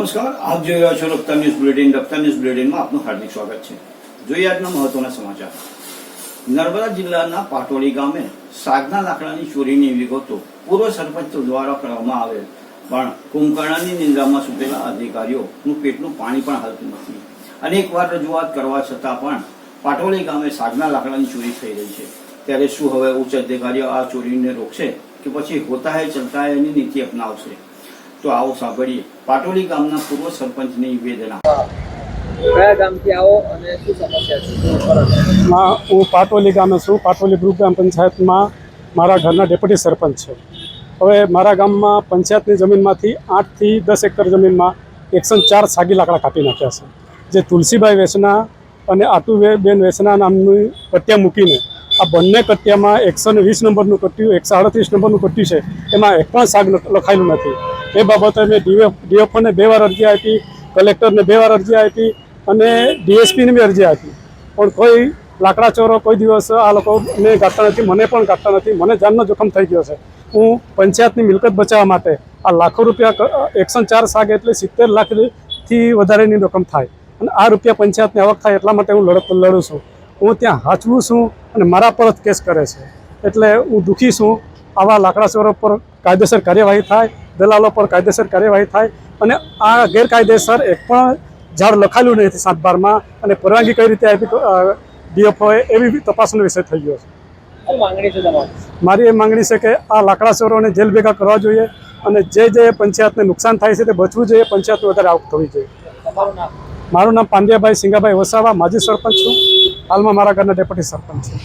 આપ જોઈ રહ્યા છો Raftaar news bulletin. Raftaar news બુલેટિનમાં આપનું હાર્દિક સ્વાગત છે. જોઈએ આજના મહત્વના સમાચાર. નર્મદા જિલ્લાના પાટોળી ગામે સાગના લાકડાની ચોરીની વિગતો પૂર્વ સરપંચ દ્વારા કરવામાં આવેલ. પણ કુંભકર્ણની નિંદ્રામાં સૂતેલા અધિકારીઓનું પેટનું પાણી પણ હાલતું નથી. અનેકવાર રજૂઆત કરવા છતાં પણ પાટોળી ગામે સાગના લાકડાની ચોરી થઈ રહી છે. ત્યારે શું હવે ઉચ્ચ અધિકારીઓ આ ચોરીને રોકશે કે પછી હોતા હે ચલતા હે એની નીતિ અપનાવશે? તો આવો સાંભળીએ. પાટોલી ગામના પૂર્વ સરપંચની વેદના. કયા ગામથી આવો અને શું સમસ્યા છે? શું કરો છો? માં હું પાટોલી ગામે છું. પાટોલી ગ્રુપ ગ્રામ પંચાયતમાં મારા ઘરના ડેપ્યુટી સરપંચ છે. હવે મારા ગામમાં પંચાયતની જમીનમાંથી આઠથી દસ એકર જમીનમાં એકસો ચાર સાગી લાકડા કાપી નાખ્યા છે. જે તુલસીભાઈ વેસના અને આતુબેન વેસના નામની કટ્યા મૂકીને આ બંને કટ્યામાં એકસો ને વીસ નંબરનું કટ્યું એકસો આડત્રીસ નંબરનું કટ્યું છે. એમાં એક પણ સાગ લખાયેલું નથી. એ બાબતે મેં ડીએફ ડીએફઓને બે વાર અરજી આપી, કલેક્ટરને બે વાર અરજી આપી અને ડીએસપીને બી અરજી આપી. પણ કોઈ લાકડા ચોરો કોઈ દિવસ આ લોકોને ગાતા નથી, મને પણ ગાતા નથી, મને જાનનો જોખમ થઈ ગયો છે. હું પંચાયતની મિલકત બચાવવા માટે આ લાખો રૂપિયા એકસો ચાર સાગ એટલે સિત્તેર લાખથી વધારેની રકમ થાય અને આ રૂપિયા પંચાયતની આવક થાય એટલા માટે હું લડત લડું છું. હું ત્યાં હાચવું છું અને મારા પર જ કેસ કરે છે. એટલે હું દુઃખી છું. આવા લાકડા ચોરો પર કાયદેસર કાર્યવાહી થાય દલાલો પર કાયદેસર કાર્યવાહી થાય અને આ ગેરકાયદેસર એક પણ ઝાડ લખાયેલું નથી સાત બારમાં અને પરવાનગી કઈ રીતે આપી ડીએફઓએ એવી તપાસનો વિષય થઈ ગયો છે. મારી એ માંગણી છે કે આ લાકડા ચોરોને જેલ ભેગા કરવા જોઈએ અને જે જે પંચાયતને નુકસાન થાય છે તે બચવું જોઈએ પંચાયત વધારે આવક થવી જોઈએ. મારું નામ પાંડ્યાભાઈ સિંગાભાઈ વસાવા માજી સરપંચ છું. હાલમાં મારા ઘરના ડેપ્યુટી સરપંચ છું.